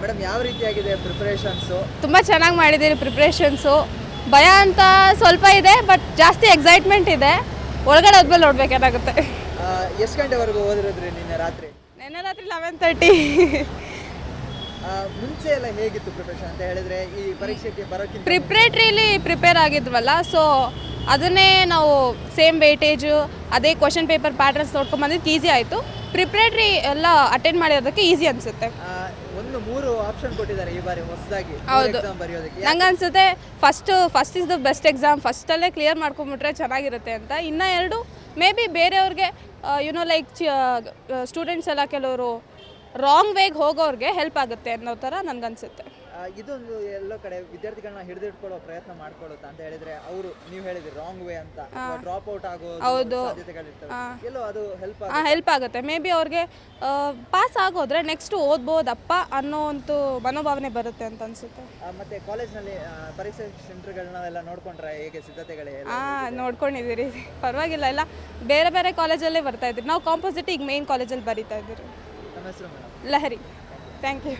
Madam ಯಾವ ರೀತಿಯಾಗಿದೆ preparations ತುಂಬ ಚೆನ್ನಾಗಿ ಮಾಡಿದ್ದೀರಿ ಪ್ರಿಪ್ರೇಷನ್ಸು ಭಯ ಅಂತ ಸ್ವಲ್ಪ ಇದೆ ಬಟ್ ಜಾಸ್ತಿ ಎಕ್ಸೈಟ್ಮೆಂಟ್ ಇದೆ. ಒಳಗಡೆ ಹೋದ್ಮೇಲೆ ನೋಡ್ಬೇಕೇನಾಗುತ್ತೆ ಎಷ್ಟು ಗಂಟೆವರೆಗೂ ಓದಿರೋದ್ರಿ ನಿನ್ನೆ ರಾತ್ರಿ? ನಿನ್ನೆ ರಾತ್ರಿ ಲೆವೆನ್ ತರ್ಟಿ ಮುಂಚೆ ಎಲ್ಲ ಹೇಗಿತ್ತು ಪ್ರಿಪರೇಷನ್ ಅಂತ ಹೇಳಿದ್ರೆ ಈ ಪರೀಕ್ಷೆಗೆ ಬರೋಕ್ಕಿಂತ ಪ್ರಿಪ್ರೇಟ್ರಿಲಿ ಪ್ರಿಪೇರ್ ಆಗಿದ್ವಲ್ಲ ಸೊ ಅದನ್ನೇ ನಾವು ಸೇಮ್ ವೇಟೇಜು ಅದೇ ಕ್ವಶನ್ ಪೇಪರ್ ಪ್ಯಾಟರ್ನ್ಸ್ ನೋಡ್ಕೊಂಬಂದಿದ್ದು ಈಸಿ ಆಯಿತು. ಪ್ರಿಪ್ರೇಟ್ರಿ ಎಲ್ಲ ಅಟೆಂಡ್ ಮಾಡಿರೋದಕ್ಕೆ ಈಸಿ ಅನ್ಸುತ್ತೆ. ಒಂದು ಮೂರು ಆಪ್ಷನ್ ಕೊಟ್ಟಿದ್ದಾರೆ ಈ ಬಾರಿ ಹೊಸದಾಗಿ ಹೌದು. ನಂಗೆ ಅನ್ಸುತ್ತೆ first first is the best exam ಫಸ್ಟಲ್ಲೇ clear ಮಾಡ್ಕೊಂಬಿಟ್ರೆ ಚೆನ್ನಾಗಿರುತ್ತೆ ಅಂತ. ಇನ್ನು ಎರಡು ಮೇ ಬಿ ಬೇರೆಯವ್ರಿಗೆ ಯುನೋ ಲೈಕ್ ಸ್ಟೂಡೆಂಟ್ಸ್ ಎಲ್ಲ ಕೆಲವರು ರಾಂಗ್ ವೇಗೆ ಹೋಗೋರ್ಗೆ ಹೆಲ್ಪ್ ಆಗುತ್ತೆ ಅನ್ನೋ ತರ ನನಗನ್ಸುತ್ತೆ. ಅನ್ಸುತ್ತೆ ಇದೊಂದು ಎಲ್ಲೋ ಕಡೆ ವಿದ್ಯಾರ್ಥಿಗಳನ್ನ ಹಿಡಿದಿಟ್ಕೊಳ್ಳೋ ಪ್ರಯತ್ನ ಮಾಡ್ಕೊಳ್ಳುತ್ತೆ ಅಂತ ಹೇಳಿದ್ರೆ ಅವರು ನೀವು ಹೇಳಿದ್ರಿ ರಾಂಗ್ ವೇ ಅಂತ. ಡ್ರಾಪ್ ಔಟ್ ಆಗೋ ಹೌದು. ಸಾಧ್ಯತೆಗಳಿರ್ತವೆ ಎಲ್ಲೋ ಅದು ಹೆಲ್ಪ್ ಹೆಲ್ಪ್ ಆಗುತ್ತೆ. ಮೇ ಬಿ ಅವ್ರಿಗೆ ಪಾಸ್ ಆಗೋದ್ರೆ ನೆಕ್ಸ್ಟ್ ಓದ್ಬೋದಪ್ಪ ಅನ್ನೋ ಒಂದು ಮನೋಭಾವನೆ ಬರುತ್ತೆ ಅಂತ ಅನ್ಸುತ್ತೆ. ಮತ್ತೆ ಕಾಲೇಜ್ನಲ್ಲಿ ಪರೀಕ್ಷೆ ಸೆಂಟರ್ಗಳನ್ನೆಲ್ಲ ನೋಡ್ಕೊಂಡ್ರೆ ಹೇಗೆ ಸಿದ್ಧತೆಗಳೇ ಹಾ ನೋಡ್ಕೊಂಡಿದ್ದೀರಿ. ಪರವಾಗಿಲ್ಲ. ಎಲ್ಲ ಬೇರೆ ಬೇರೆ ಕಾಲೇಜಲ್ಲೇ ಬರ್ತಾ ಇದ್ದೀರಿ. ನಾವು ಕಾಂಪೋಸಿಟ್ ಈಗ ಮೇನ್ ಕಾಲೇಜಲ್ಲಿ ಬರೀತಾ ಇದ್ದೀರಿ. Lahari thank you